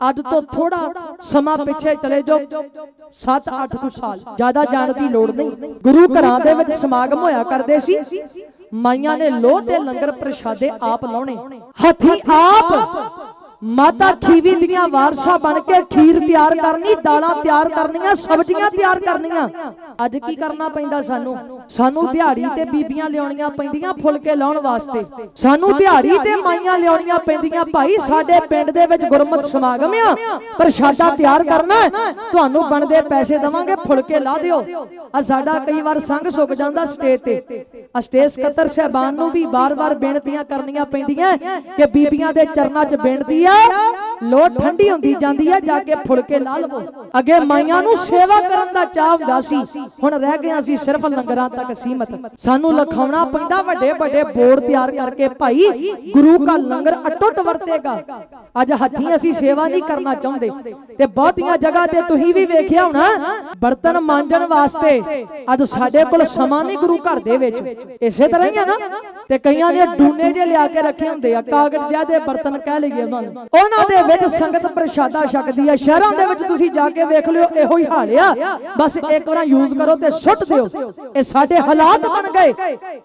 ਅੱਜ ਤੋਂ ਥੋੜਾ ਸਮਾਂ ਪਿੱਛੇ ਚਲੇ ਜਾਓ। 7-8 ਕੁ ਸਾਲ। ਜ਼ਿਆਦਾ ਜਾਣ ਦੀ ਲੋੜ ਨਹੀਂ। ਗੁਰੂ ਘਰਾਂ ਦੇ ਵਿੱਚ ਸਮਾਗਮ ਹੋਇਆ ਕਰਦੇ ਸੀ। ਮਾਈਆਂ ਨੇ ਲੋਹ ਤੇ ਲੰਗਰ ਪ੍ਰਸ਼ਾਦੇ ਆਪ ਲਾਉਣੇ। ਹੱਥੀ ਆਪ ਮਾਤਾ ਖੀਵੀ ਦੀਆਂ ਵਾਰਸ਼ਾ ਬਣ ਕੇ ਖੀਰ ਤਿਆਰ ਕਰਨੀ ਦਾਲਾਂ ਤਿਆਰ ਕਰਨੀਆਂ ਸਬਜ਼ੀਆਂ ਤਿਆਰ ਕਰਨੀਆਂ। ਅੱਜ ਕੀ ਕਰਨਾ ਪੈਂਦਾ ਸਾਨੂੰ? ਸਾਨੂੰ? ਦਿਹਾੜੀ ਤੇ ਬੀਬੀਆਂ ਲਿਆਉਣੀਆਂ ਪੈਂਦੀਆਂ ਫੁਲਕੇ ਲਾਉਣ ਵਾਸਤੇ। ਸਾਨੂੰ ਦਿਹਾੜੀ ਤੇ ਮਾਈਆਂ ਲਿਆਉਣੀਆਂ ਪੈਂਦੀਆਂ ਭਾਈ ਸਾਡੇ ਪਿੰਡ ਦੇ ਵਿੱਚ ਗੁਰਮਤ ਸਮਾਗਮ ਆ। ਪ੍ਰਸ਼ਾਦਾ ਤਿਆਰ ਕਰਨਾ ਤੁਹਾਨੂੰ ਬਣਦੇ ਪੈਸੇ ਦਵਾਂਗੇ ਫੁਲਕੇ ਲਾ ਦਿਓ। ਆ ਸਾਡਾ ਕਈ ਵਾਰ ਸੰਗ ਸੁੱਕ ਜਾਂਦਾ ਸਟੇਜ ਤੇ। ਆ ਸਟੇਜ ਸਕੱਤਰ ਸਹਿਬਾਨ ਨੂੰ ਵੀ ਬਾਰ-ਬਾਰ ਬੇਨਤੀਆਂ ਕਰਨੀਆਂ ਪੈਂਦੀਆਂ ਕਿ ਬੀਬੀਆਂ ਦੇ ਚਰਨਾਂ 'ਚ ਬੇਨਤੀ ਆ ਲੋ ਠੰਡੀ ਹੁੰਦੀ ਜਾਂਦੀ ਆ ਜਾ ਕੇ ਫੁਲਕੇ ਲਾ ਲਵੋ। ਅੱਗੇ ਮਾਈਆਂ ਨੂੰ ਸੇਵਾ ਕਰਨ ਦਾ ਚਾਹ ਹੁੰਦਾ ਸੀ। ਹੁਣ ਰਹਿ ਗਿਆ ਸੀ ਸਿਰਫ ਲੰਗਰਾਂ ਤੱਕ ਸੀਮਤ। ਸਾਨੂੰ ਲਖਾਉਣਾ ਪੈਂਦਾ ਵੱਡੇ ਵੱਡੇ ਬੋਰਡ ਤਿਆਰ ਕਰਕੇ ਭਾਈ ਗੁਰੂ ਕਾ ਲੰਗਰ ਅਟੁੱਟ ਵਰਤੇਗਾ। ਅੱਜ ਹੱਥੀਂ ਅਸੀਂ ਸੇਵਾ ਨਹੀਂ ਕਰਨਾ ਚਾਹੁੰਦੇ। ਤੇ ਬਹੁਤੀਆਂ ਜਗ੍ਹਾ ਤੇ ਤੁਸੀਂ ਵੀ ਵੇਖਿਆ ਹੋਣਾ ਬਰਤਨ ਮਾਂਜਣ ਵਾਸਤੇ। ਅੱਜ ਸਾਡੇ ਕੋਲ ਸਮਾਂ ਨਹੀਂ ਗੁਰੂ ਘਰ ਦੇ ਵਿੱਚ। ਇਸੇ ਤਰ੍ਹਾਂ ਹੀ ਆ ਨਾ ਤੇ ਕਈਆਂ ਨੇ ਡੂਨੇ ਜੇ ਲਿਆ ਕੇ ਰੱਖੇ ਹੁੰਦੇ ਆ ਕਾਗਜ਼ ਜਿਹੇ ਦੇ ਬਰਤਨ ਕਹਿ ਲਈਏ ਉਹਨਾਂ ਨੂੰ ਉਹਨਾਂ ਦੇ ਵਿੱਚ ਸੰਗਤ ਪ੍ਰਸ਼ਾਦਾ ਛਕਦੀ ਆ। ਸ਼ਹਿਰਾਂ ਦੇ ਵਿੱਚ ਤੁਸੀਂ ਜਾ ਕੇ ਵੇਖ ਲਿਓ, ਇਹੋ ਹੀ ਹਾਲ ਆ। ਬਸ ਇੱਕ ਵਾਰ ਯੂਜ਼ ਕਰੋ ਤੇ ਸੁੱਟ ਦਿਓ। ਇਹ ਸਾਡੇ ਹਾਲਾਤ ਬਣ ਗਏ।